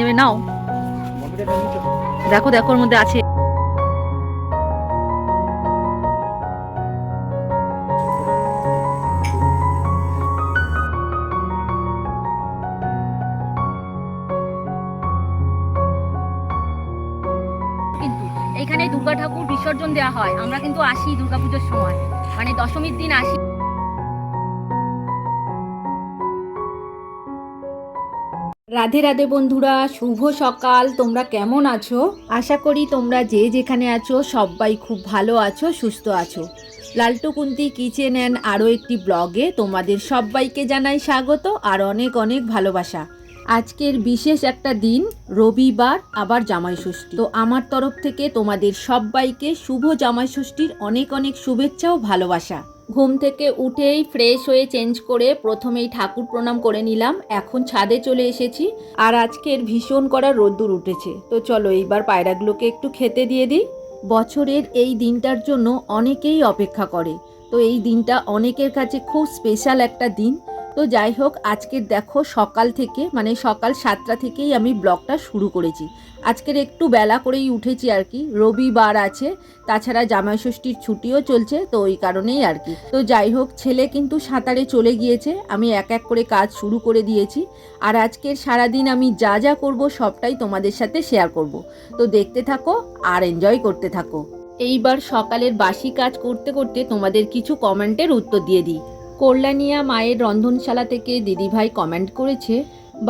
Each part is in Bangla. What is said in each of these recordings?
নেবে, নাও। দেখো দেখো, ওর মধ্যে আছে। এইখানে দুর্গা ঠাকুর বিসর্জন দেওয়া হয়। আমরা কিন্তু আসি দুর্গাপুজোর সময়। মানে দশমীর দিন আসি। রাধে রাধে বন্ধুরা, শুভ সকাল। তোমরা কেমন আছো? আশা করি তোমরা যে যেখানে আছো, সবাই খুব ভালো আছো, সুস্থ আছো। লালটু কুন্তি কিচেন অ্যান্ড আরও একটি ব্লগে তোমাদের সবাইকে জানাই স্বাগত আর অনেক অনেক ভালোবাসা। আজকের বিশেষ একটা দিন, রবিবার, আবার জামাই ষষ্ঠী তো আমার তরফ থেকে তোমাদের সবাইকে শুভ জামাই ষষ্ঠীর অনেক অনেক শুভেচ্ছা ও ভালোবাসা। ঘুম থেকে উঠেই ফ্রেশ হয়ে চেঞ্জ করে প্রথমেই ঠাকুর প্রণাম করে নিলাম। এখন ছাদে চলে এসেছি আর আজকের ভীষণ করা রোদ্দুর উঠেছে। তো চলো এইবার পায়রাগুলোকে একটু খেতে দিয়ে দিই। বছরের এই দিনটার জন্য অনেকেই অপেক্ষা করে। তো এই দিনটা অনেকের কাছে খুব স্পেশাল একটা দিন। তো যাই হোক আজকের দেখো সকাল থেকে মানে সকাল সাতটা থেকেই আমি ব্লগটা শুরু করেছি। আজকের একটু বেলা করেই উঠেছি আর কি। রবিবার আছে, তাছাড়া জামাই ষষ্ঠীর ছুটিও চলছে, তো ওই কারণেই আর কি। তো যাই হোক, ছেলে কিন্তু সাঁতারে চলে গিয়েছে, আমি এক এক করে কাজ শুরু করে দিয়েছি। আর আজকের সারাদিন আমি যা যা করব সবটাই তোমাদের সাথে শেয়ার করব। তো দেখতে থাকো আর এনজয় করতে থাকো। এইবার সকালের বাসি কাজ করতে করতে তোমাদের কিছু কমেন্টের উত্তর দিয়ে দিই। কল্যাণিয়া মায়ের রন্ধনশালা থেকে দিদিভাই কমেন্ট করেছে,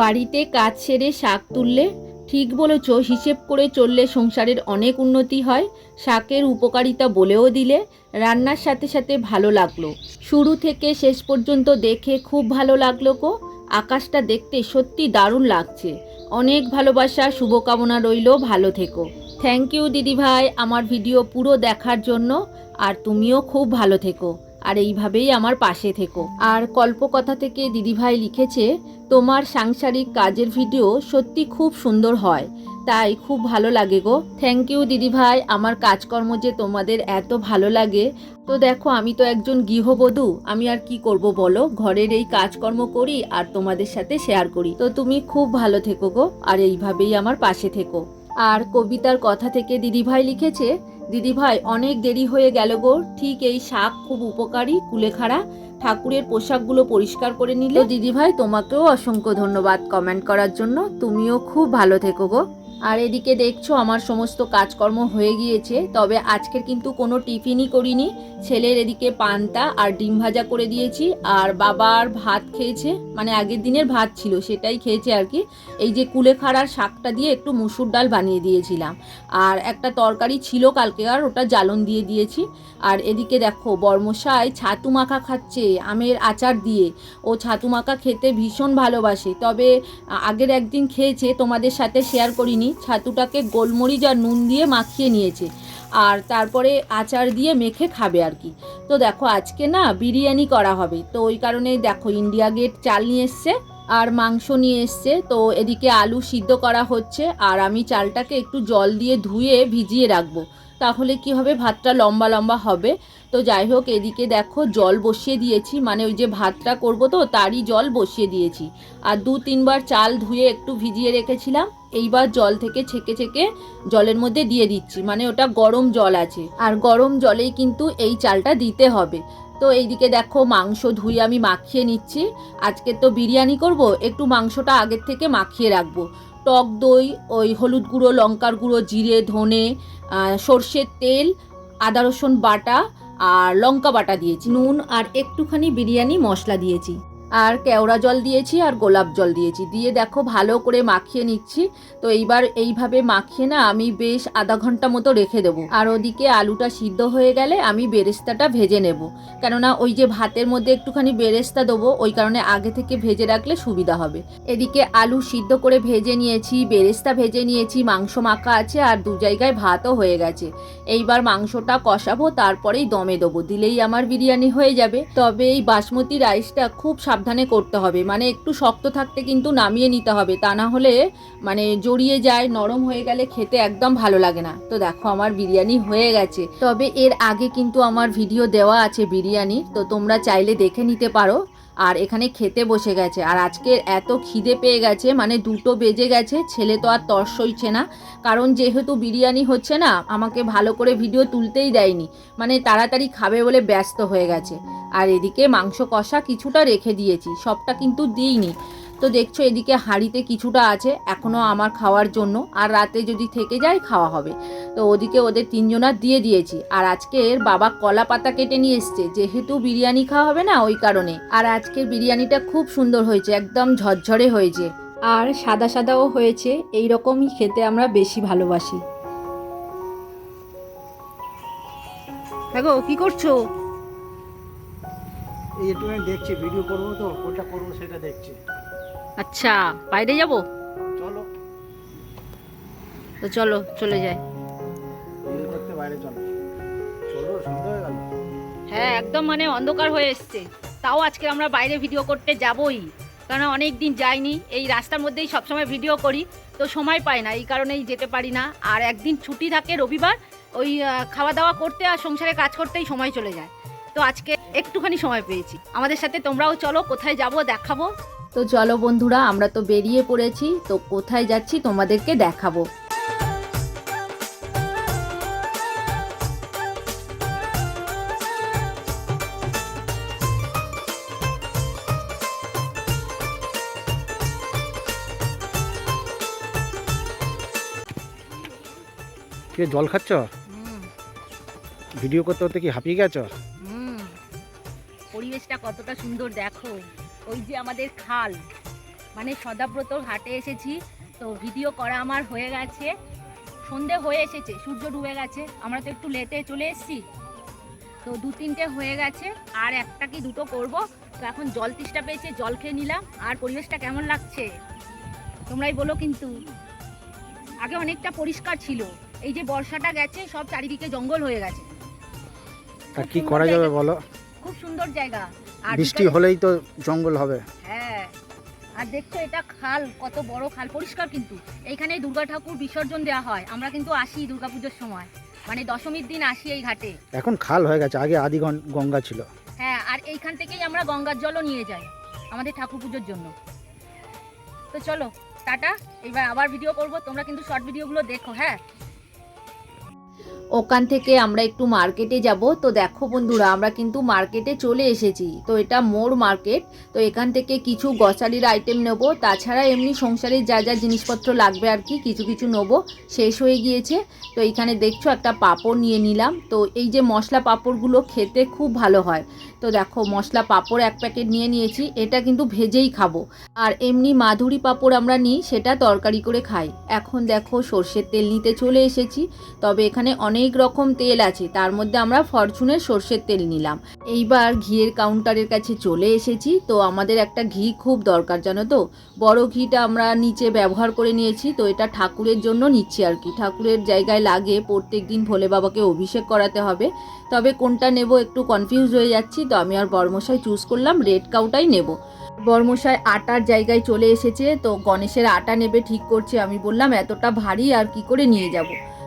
বাড়িতে কাজ সেরে শাক তুললে ঠিক বলেছ, হিসেব করে চললে সংসারের অনেক উন্নতি হয়, শাকের উপকারিতা বলেও দিলে রান্নার সাথে সাথে ভালো লাগল। শুরু থেকে শেষ পর্যন্ত দেখে খুব ভালো লাগল গো, আকাশটা দেখতে সত্যি দারুণ লাগছে। অনেক ভালোবাসা, শুভকামনা রইল, ভালো থেকো। থ্যাংক ইউ দিদিভাই, আমার ভিডিও পুরো দেখার জন্য, আর তুমিও খুব ভালো থেকো। আর এইভাবেই আমার পাশে থেকো। আর কল্পকথা থেকে দিদিভাই লিখেছে, তোমার সাংসারিক কাজের ভিডিও সত্যি খুব সুন্দর হয়। তাই খুব ভালো লাগে গো। থ্যাংক ইউ দিদিভাই। আমার কাজকর্ম যে তোমাদের এত ভালো লাগে। তো দেখো, আমি তো একজন গৃহবধূ। আমি আর কি করব বলো? ঘরের এই কাজকর্ম করি আর তোমাদের সাথে শেয়ার করি। তো তুমি খুব ভালো থেকো গো। আর এইভাবেই আমার পাশে থেকো। আর কবিতার কথা থেকে দিদিভাই লিখেছে দিদিভাই, অনেক দেরি হয়ে গেল গো। ঠিক এই শাক খুব উপকারী, কুলেখাড়া। ঠাকুরের পোশাকগুলো পরিষ্কার করে নিলে। দিদিভাই, তোমাকেও অসংখ্য ধন্যবাদ কমেন্ট করার জন্য। তুমিও খুব ভালো থেকো গো। আর এদিকে দেখছ আমার সমস্ত কাজকর্ম হয়ে গিয়েছে, তবে আজকের কিন্তু কোনো টিফিনই করিনি। ছেলের এদিকে পান্তা আর ডিম ভাজা করে দিয়েছি, আর বাবার ভাত খেয়েছে মানে আগের দিনের ভাত ছিল, সেটাই খেয়েছে আর কি। এই যে কুলেখাড়ার শাকটা দিয়ে একটু মুসুর ডাল বানিয়ে দিয়েছিলাম, আর একটা তরকারি ছিল কালকে, আর ওটা জ্বালন দিয়ে দিয়েছি। আর এদিকে দেখো, বর্মশাই ছাতু মাখা খাচ্ছে, আমের আচার দিয়ে। ও ছাতু মাখা খেতে ভীষণ ভালোবাসে, তবে আগের একদিন খেয়েছে, তোমাদের সাথে শেয়ার করিনি। ছাতুটাকে গোলমরিচ আর নুন দিয়ে মাখিয়ে নিয়েছে। আর তারপরে আচার দিয়ে মেখে খাবে আর কি। তো দেখো, আজকে না বিরিয়ানি করা হবে। তো ওই কারণে দেখো, ইন্ডিয়া গেট চাল নিয়ে এসছে আর মাংস নিয়ে এসছে। তো এদিকে আলু সিদ্ধ করা হচ্ছে আর আমি চালটাকে একটু জল দিয়ে ধুয়ে ভিজিয়ে রাখব। তাহলে কি হবে? ভাতটা লম্বা লম্বা হবে। তো যাই হোক, এদিকে দেখো জল বসিয়ে দিয়েছি। মানে ওই যে ভাতটা করব তো, তারই জল বসিয়ে দিয়েছি। আর দু তিনবার চাল ধুয়ে একটু ভিজিয়ে রেখেছিলাম। এইবার জল থেকে ছেঁকে ছেঁকে জলের মধ্যে দিয়ে দিচ্ছি। মানে ওটা গরম জল আছে। আর গরম জলেই কিন্তু এই চালটা দিতে হবে। তো এইদিকে দেখো মাংস ধুয়ে আমি মাখিয়ে নিচ্ছি। আজকে তো বিরিয়ানি করব, একটু মাংসটা আগের থেকে মাখিয়ে রাখব। টক দই, ওই হলুদ গুঁড়ো, লঙ্কার গুঁড়ো, জিরে, ধনে সর্ষের তেল, আদা রসুন বাটা আর লঙ্কা বাটা দিয়েছি। নুন আর একটুখানি বিরিয়ানি মশলা দিয়েছি। আর কেওড়া জল দিয়েছি আর গোলাপ জল দিয়েছি। দিয়ে দেখো ভালো করে মাখিয়ে নিচ্ছি। তো এইবার এইভাবে মাখিয়ে না আমি বেশ আধা ঘণ্টা মতো রেখে দেবো। আর ওদিকে আলুটা সিদ্ধ হয়ে গেলে আমি বেরেস্তাটা ভেজে নেব। কেননা ওই যে ভাতের মধ্যে একটুখানি বেরেস্তা দেবো, ওই কারণে আগে থেকে ভেজে রাখলে সুবিধা হবে। এদিকে আলু সিদ্ধ করে ভেজে নিয়েছি, বেরেস্তা ভেজে নিয়েছি, মাংস মাখা আছে আর দু জায়গায় ভাতও হয়ে গেছে। এইবার মাংসটা কষাবো, তারপরেই দমে দেবো। দিলেই আমার বিরিয়ানি হয়ে যাবে। তবে এই বাসমতি রাইসটা খুব সাবধানে করতে হবে। মানে একটু শক্ত থাকতে কিন্তু নামিয়ে নিতে হবে। তা না হলে মানে জড়িয়ে যায়, নরম হয়ে গেলে খেতে একদম ভালো লাগে না। তো দেখো আমার বিরিয়ানি হয়ে গেছে। তবে এর আগে কিন্তু আমার ভিডিও দেওয়া আছে বিরিয়ানির তো তোমরা চাইলে দেখে নিতে পারো। আর এখানে খেতে বসে গেছে। আর আজকে এত খিদে পেয়ে গেছে মানে দুটো বেজে গেছে, ছেলে তো আর তর্স হইছে না। কারণ যেহেতু বিরিয়ানি হচ্ছে না, আমাকে ভালো করে ভিডিও তুলতেই দেয়নি। মানে তাড়াতাড়ি খাবে বলে ব্যস্ত হয়ে গেছে। আর এদিকে মাংস কষা কিছুটা রেখে দিয়েছি, সবটা কিন্তু দিইনি। তো দেখছ এদিকে হাঁড়িতে কিছুটা আছে এখনও আমার খাওয়ার জন্য। আর রাতে যদি থেকে যায় খাওয়া হবে। তো ওদিকে ওদের তিনজনার দিয়ে দিয়েছি। আর আজকের বাবা কলা পাতা কেটে নিয়ে এসছে। যেহেতু বিরিয়ানি খাওয়া হবে না ওই কারণে। আর আজকের বিরিয়ানিটা খুব সুন্দর হয়েছে, একদম ঝরঝরে হয়েছে। আর সাদা সাদাও হয়েছে এই রকমই খেতে আমরা বেশি ভালোবাসি। দেখো, কি করছ? এই দেখছি ভিডিও করব তো, কোনটা করব সেটা দেখছি। আচ্ছা বাইরে যাব? চলো। তো চলো চলে যাই। করতে বাইরে চলো। চলো সন্ধ্যা হয়ে গেল। হ্যাঁ একদম মানে অন্ধকার হয়ে এসছে। তাও আজকে আমরা বাইরে ভিডিও করতে যাবই। কারণ অনেক দিন যাইনি। এই রাস্তার মধ্যেই সবসময় ভিডিও করি। তো সময় পাই না এই কারণেই যেতে পারি না। আর একদিন ছুটি থাকে রবিবার ওই খাওয়া দাওয়া করতে আর সংসারে কাজ করতেই সময় চলে যায়। তো আজকে একটুখানি সময় পেয়েছি। আমাদের সাথে তোমরাও চলো কোথায় যাব দেখাবো। তো চলো বন্ধুরা আমরা তো বেরিয়ে পড়েছি তো কোথায় যাচ্ছি তোমাদেরকে দেখাবো। কে জল খাচ্ছ? ভিডিও করতে করতে কি হাঁপিয়ে গেছ? হুম। পরিবেশটা কতটা সুন্দর দেখো। ওই যে আমাদের খাল। মানে সদাব্রত ঘাটে এসেছি তো ভিডিও করা আমার হয়ে গেছে। সন্ধে হয়ে এসেছে সূর্য ডুবে গেছে। আমরা তো একটু লেটে চলে এসেছি। তো দু তিনটে হয়ে গেছে আর একটা কি দুটো করব? তো এখন জল তেষ্টা পেয়েছে জল খেয়ে নিলাম। আর পরিবেশটা কেমন লাগছে? তোমরাই বলো কিন্তু। আগে অনেকটা পরিষ্কার ছিল। এই যে বর্ষাটা গেছে সব চারিদিকে জঙ্গল হয়ে গেছে। কি করা যাবে বলো? খুব সুন্দর জায়গা। বৃষ্টি হলেই তো জঙ্গল হবে। হ্যাঁ। আর দেখছ এটা খাল কত বড় খাল পরিষ্কার কিন্তু। এইখানে দুর্গা ঠাকুর বিসর্জন দেওয়া হয়। আমরা কিন্তু আসি দুর্গাপুজোর সময়। মানে দশমীর দিন আসি এই ঘাটে। এখন খাল হয়ে গেছে আগে আদি গঙ্গা ছিল। হ্যাঁ আর এইখান থেকেই আমরা গঙ্গার জলও নিয়ে যাই আমাদের ঠাকুর পুজোর জন্য। তো চলো টাটা। এবার আবার ভিডিও করব। তোমরা কিন্তু শর্ট ভিডিওগুলো দেখো হ্যাঁ? ওখান থেকে আমরা একটু মার্কেটে যাব। তো দেখো বন্ধুরা, আমরা কিন্তু মার্কেটে চলে এসেছি। তো এটা মোর মার্কেট তো এখান থেকে কিছু গ্রসারির আইটেম নেব। তাছাড়া এমনি সংসারের যা যা জিনিসপত্র লাগবে আর কি, কিছু কিছু নেব। শেষ হয়ে গিয়েছে। তো এইখানে দেখছ একটা পাঁপড় নিয়ে নিলাম। তো এই যে মশলা পাঁপড়গুলো খেতে খুব ভালো হয়। তো দেখো মশলা পাঁপড় এক প্যাকেট নিয়ে নিয়েছি। এটা কিন্তু ভেজেই খাব। আর এমনি মাধুরী পাঁপড় আমরা নিই, সেটা তরকারি করে খাই। এখন দেখো সর্ষের তেল নিতে চলে এসেছি। তবে এখানে অনেক রকম তেল আছে। তার মধ্যে আমরা ফরচুনের সর্ষের তেল নিলাম। এইবার ঘিয়ের কাউন্টারের কাছে চলে এসেছি। তো আমাদের একটা ঘি খুব দরকার, জানো তো? বড় ঘিটা আমরা নিচে ব্যবহার করে নিয়েছি। তো এটা ঠাকুরের জন্য নিচ্ছি আর কি। ঠাকুরের জায়গায় লাগে, প্রত্যেক দিন ভোলে বাবাকে অভিষেক করাতে হবে। তবে কোনটা নেব একটু কনফিউজ হয়ে যাচ্ছি। তো আমি আর বর্মশাই চুজ করলাম রেড কাউটাই নেব। বর্মশাই আটার জায়গায় চলে এসেছে। তো গণেশের আটা নেবে ঠিক করছে। আমি বললাম, এতটা ভারী, আর কি করে নিয়ে যাব?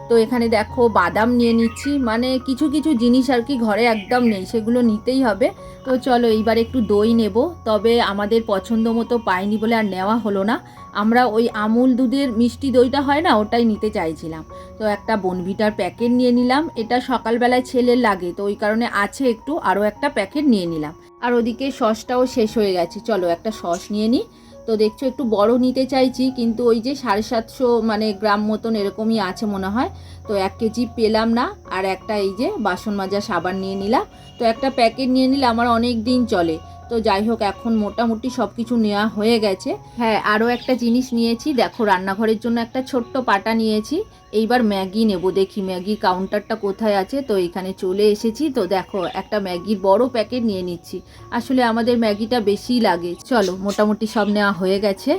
তো এখানে দেখো বাদাম নিয়ে নিচ্ছি। মানে কিছু কিছু জিনিস আর কি ঘরে একদম নেই, সেগুলো নিতেই হবে। তো চলো এইবার একটু দই নেব। তবে আমাদের পছন্দ মতো পাইনি বলে আর নেওয়া হলো না। আমরা ওই আমুল দুধের মিষ্টি দইটা হয় না, ওটাই নিতে চাইছিলাম। তো একটা বনভিটার প্যাকেট নিয়ে নিলাম। এটা সকালবেলায় ছেলের লাগে, তো ওই কারণে আছে একটু, আরও একটা প্যাকেট নিয়ে নিলাম। আর ওদিকে সসটাও শেষ হয়ে গেছে। চলো একটা সস নিয়ে নিই। তো দেখছ, একটু বড় নিতে চাইছি, কিন্তু ওই যে সাড়ে সাতশো মানে গ্রাম মতন এরকমই আছে মনে হয়। তো এক কেজি পেলাম না আর একটা এই যে বাসন মাজা সাবান নিয়ে নিলাম। তো একটা প্যাকেট নিয়ে নিলে আমার অনেক দিন চলে। তো যাই হোক এখন মোটামুটি সব কিছু নেওয়া হয়ে গেছে। হ্যাঁ আরও একটা জিনিস নিয়েছি। দেখো রান্নাঘরের জন্য একটা ছোট্ট পাটা নিয়েছি। এইবার ম্যাগি নেব দেখি ম্যাগির কাউন্টারটা কোথায় আছে। তো এখানে চলে এসেছি। তো দেখো একটা ম্যাগির বড় প্যাকেট নিয়ে নিচ্ছি। আসলে আমাদের ম্যাগিটা বেশিই লাগে। চলো মোটামুটি সব নেওয়া হয়ে গেছে।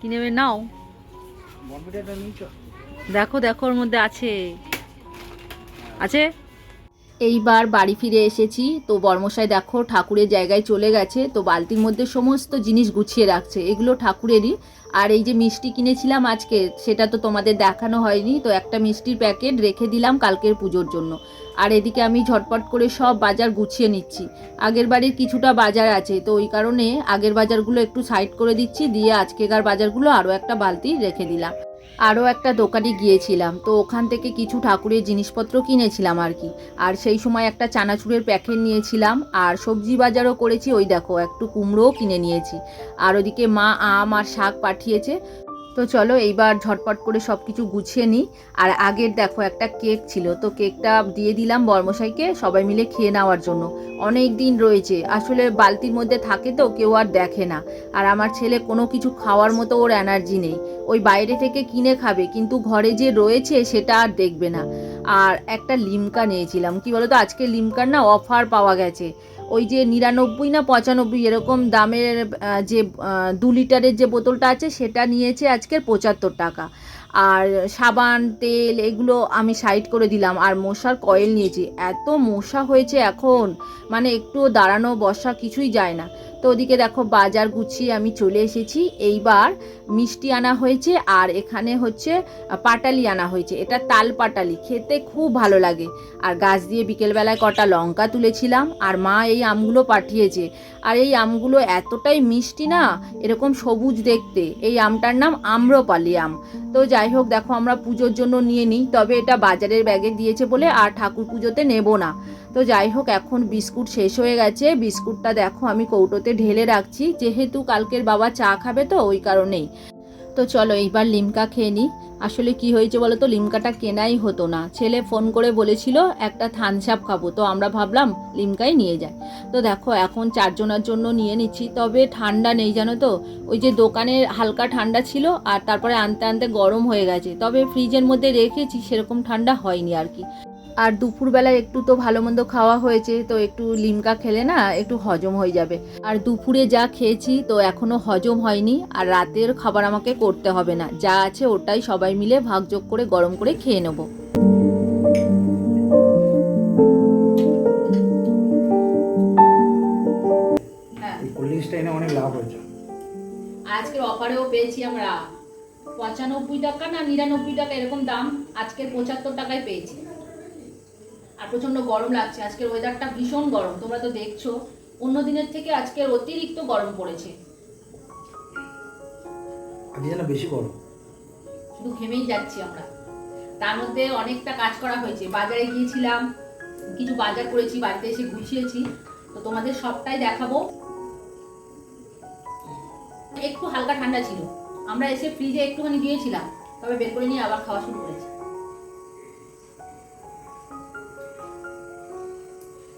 কি নেবে নাও? দেখো দেখো ওর মধ্যে আছে। আছে? এইবার বাড়ি ফিরে এসেছি। তো বর্মশাই দেখো, ঠাকুরের জায়গায় চলে গেছে। তো বালতির মধ্যে সমস্ত জিনিস গুছিয়ে রাখছে। এগুলো ঠাকুরেরই। আর এই যে মিষ্টি কিনেছিলাম আজকে, সেটা তো তোমাদের দেখানো হয়নি। তো একটা মিষ্টির প্যাকেট রেখে দিলাম কালকের পুজোর জন্য। আর এদিকে আমি ঝটপট করে সব বাজার গুছিয়ে নিচ্ছি। আগের বাড়ির কিছুটা বাজার আছে। তো ওই কারণে আগের বাজারগুলো একটু সাইড করে দিচ্ছি। দিয়ে আজকেকার বাজারগুলো আরও একটা বালতি রেখে দিলাম। আরও একটা দোকানে গিয়েছিলাম, তো ওখান থেকে কিছু ঠাকুরের জিনিসপত্র কিনেছিলাম আর কি। আর সেই সময় একটা চানাচুরের প্যাকেট নিয়েছিলাম, আর সবজি বাজারও করেছি, ওই দেখো, একটু কুমড়োও কিনে নিয়েছি। আর ওদিকে মা আম আর শাক পাঠিয়েছে তো চলো এইবার ঝটপট করে সব কিছু গুছিয়ে নিই। আর আগের দেখো একটা কেক ছিল, তো কেকটা দিয়ে দিলাম বর্মশাইকে, সবাই মিলে খেয়ে নেওয়ার জন্য। অনেক দিন রয়েছে, আসলে বালতির মধ্যে থাকে তো, কেউ আর দেখে না। আর আমার ছেলে কোনো কিছু খাওয়ার মতো ওর এনার্জি নেই। ওই বাইরে থেকে কিনে খাবে, কিন্তু ঘরে যে রয়েছে সেটা আর দেখবে না। আর একটা লিমকা নিয়েছিলাম। কি বলতো, আজকে লিমকার না অফার পাওয়া গেছে। ওই যে নিরানব্বই না পঁচানব্বই এরকম দামের যে দু লিটারের যে বোতলটা আছে, সেটা নিয়েছে আজকের পঁচাত্তর টাকা। আর সাবান, তেল এগুলো আমি সাইড করে দিলাম। আর মশার কয়েল নিয়েছি। এত মশা হয়েছে এখন। মানে একটুও দাঁড়ানো, বসা কিছুই যায় না। তো ওদিকে দেখো বাজার গুছিয়ে আমি চলে এসেছি। এইবার মিষ্টি আনা হয়েছে আর এখানে হচ্ছে পাটালি আনা হয়েছে। এটা তাল পাটালি, খেতে খুব ভালো লাগে। আর গাছ দিয়ে বিকেলবেলায় কটা লঙ্কা তুলেছিলাম আর মা এই আমগুলো পাঠিয়েছে। আর এই আমগুলো এতটাই মিষ্টি না, এরকম সবুজ দেখতে। এই আমটার নাম আম্রপালি আম। তো যাই হোক, দেখো আমরা পুজোর জন্য নিয়ে নিই, তবে এটা বাজারের ব্যাগে দিয়েছে বলে আর ঠাকুর পুজোতে নেব না। তো যাই হোক, এখন বিস্কুট শেষ হয়ে গেছে। বিস্কুটটা দেখো আমি কৌটোতে ঢেলে রাখছি। যেহেতু কালকের বাবা চা খাবে তো, ওই কারণেই। তো চলো এইবার লিমকা খেয়ে নিই আসলে কি হয়েছে বলো তো, লিমকাটা কেনাই হতো না। ছেলে ফোন করে বলেছিল, একটা থানসাপ খাব। তো আমরা ভাবলাম লিমকাই নিয়ে যাই। তো দেখো, এখন চারজনের জন্য নিয়ে নিচ্ছি। তবে ঠান্ডা নেই, জানো তো? ওই যে দোকানে হালকা ঠান্ডা ছিল, আর তারপরে আনতে আনতে গরম হয়ে গেছে। তবে ফ্রিজের মধ্যে রেখেছি, সেরকম ঠান্ডা হয়নি আর কি। আর দুপুরবেলায় একটু তো ভালো মন্দ খাওয়া হয়েছে তো একটু লিমকা খেলে না একটু হজম হয়ে যাবে। আর দুপুরে যা খেয়েছি তো এখনও হজম হয়নি আর রাতের খাবার আমাকে করতে হবে না। যা আছে ওটাই সবাই মিলে ভাগযোগ করে গরম করে খেয়ে নেব। অনেক লাভ হয়েছে। আজকের অফারেও পেয়েছি আমরা। পঁচানব্বই টাকা না নিরানব্বই টাকা এরকম দাম আজকের পঁচাত্তর টাকায় পেয়েছি। আর প্রচণ্ড গরম লাগছে। আজকের ওয়েদারটা ভীষণ গরম। তোমরা তো দেখছ অন্য দিনের থেকে আজকের অতিরিক্ত গরম পড়েছে। আজকে বেশি গরম। শুধু ঘেমেই যাচ্ছি আমরা। তার মধ্যে অনেকটা কাজ করা হয়েছে। বাজারে গিয়েছিলাম কিছু বাজার করেছি বাড়িতে এসে গুছিয়েছি। তো তোমাদের সবটাই দেখাবো। একটু হালকা ঠান্ডা ছিল। আমরা এসে ফ্রিজে একটুখানি দিয়েছিলাম তবে বের করে নিয়ে আবার খাওয়া শুরু করেছি।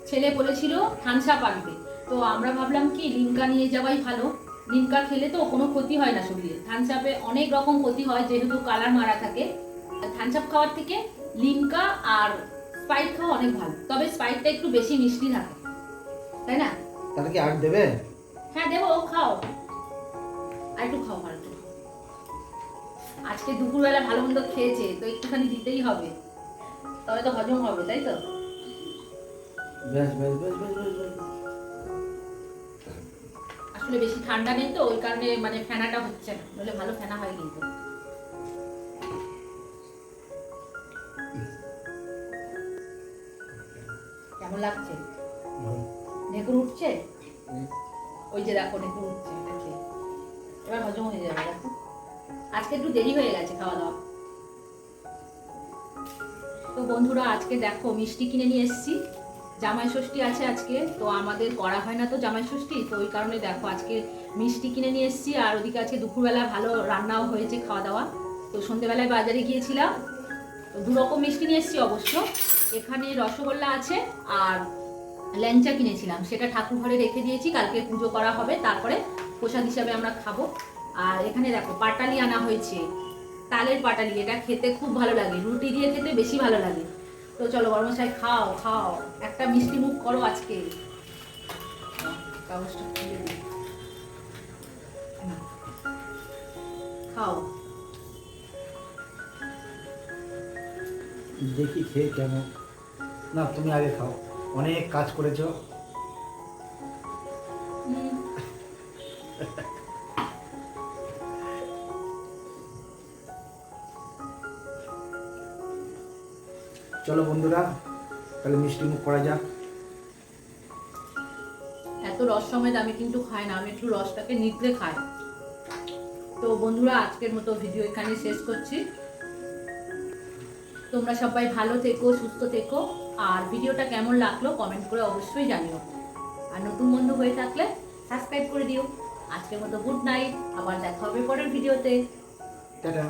ছেলে বলেছিল থানসাপ আনতে তো আমরা ভাবলাম কি লিমকা নিয়ে যাওয়াই ভালো। লিমকা খেলে তো কোনো ক্ষতি হয় না শরীরে। থানসাপে অনেক রকম ক্ষতি হয় যেহেতু কালার মারা থাকে। থানসাপ খাওয়ার থেকে লিমকা আর স্পাইট খাওয়া অনেক ভালো। তবে স্পাইটটা একটু বেশি মিষ্টি থাকে। তাই না? তাহলে কি আর দেবে? হ্যাঁ দেবো খাও। আর একটু খাও আর একটু আজকে দুপুরবেলা ভালো মন্দ খেয়েছে তো একটুখানি দিতেই হবে। তবে তো হজম হবে তাই তো? বেশ বেশ বেশ বেশ। আসলে বেশি ঠান্ডা নেই তো ওই কারণে মানে ফেনাটা হচ্ছে না। নইলে ভালো ফেনা হয় কিন্তু। কেমন লাগছে? ঢেকুর উঠছে? ওই যে দেখো ঢেকুর উঠছে এবার হজম হয়ে যাবে দেখো। আজকে একটু দেরি হয়ে গেছে খাওয়া দাওয়া তো বন্ধুরা আজকে দেখো মিষ্টি কিনে নিয়ে এসেছি। জামাই ষষ্ঠী আছে আজকে, তো আমাদের করা হয় না তো জামাই ষষ্ঠী, তো ওই কারণে দেখো আজকে মিষ্টি কিনে নিয়ে এসেছি, আর ওদিকে আজকে দুপুরবেলা ভালো রান্নাও হয়েছে খাওয়া দাওয়া তো সন্ধেবেলায় বাজারে গিয়েছিলাম দু রকম মিষ্টি নিয়ে এসেছি অবশ্য। এখানে রসগোল্লা আছে আর ল্যাংচা কিনেছিলাম, সেটা ঠাকুর ঘরে রেখে দিয়েছি, কালকে পুজো করা হবে, তারপরে প্রসাদ হিসাবে আমরা খাব। আর এখানে দেখো পাটালি আনা হয়েছে, তালের পাটালি, এটা খেতে খুব ভালো লাগে, রুটি দিয়ে খেতে বেশি ভালো লাগে। তো চলো বর্মশাই খাও খাও। একটা মিষ্টি মুখ করো আজকে। কাগজটা খুলে খাও। দেখি খেয়ে কেমন। না তুমি আগে খাও। অনেক কাজ করেছ। চলো বন্ধুরা তাহলে মিষ্টি মুখ করা যাক। এত রস সমেত আমি কিন্তু খাই না আমি একটু রসটাকে নিগড়ে খাই। তো বন্ধুরা আজকের মতো ভিডিও এখানে শেষ করছি। তোমরা সবাই ভালো থেকো সুস্থ থেকো। আর ভিডিওটা কেমন লাগল কমেন্ট করে অবশ্যই জানিও। আর নতুন বন্ধু হয়ে থাকলে সাবস্ক্রাইব করে দিও। আজকের মতো গুড নাইট আবার দেখা হবে পরের ভিডিওতে। টাটা।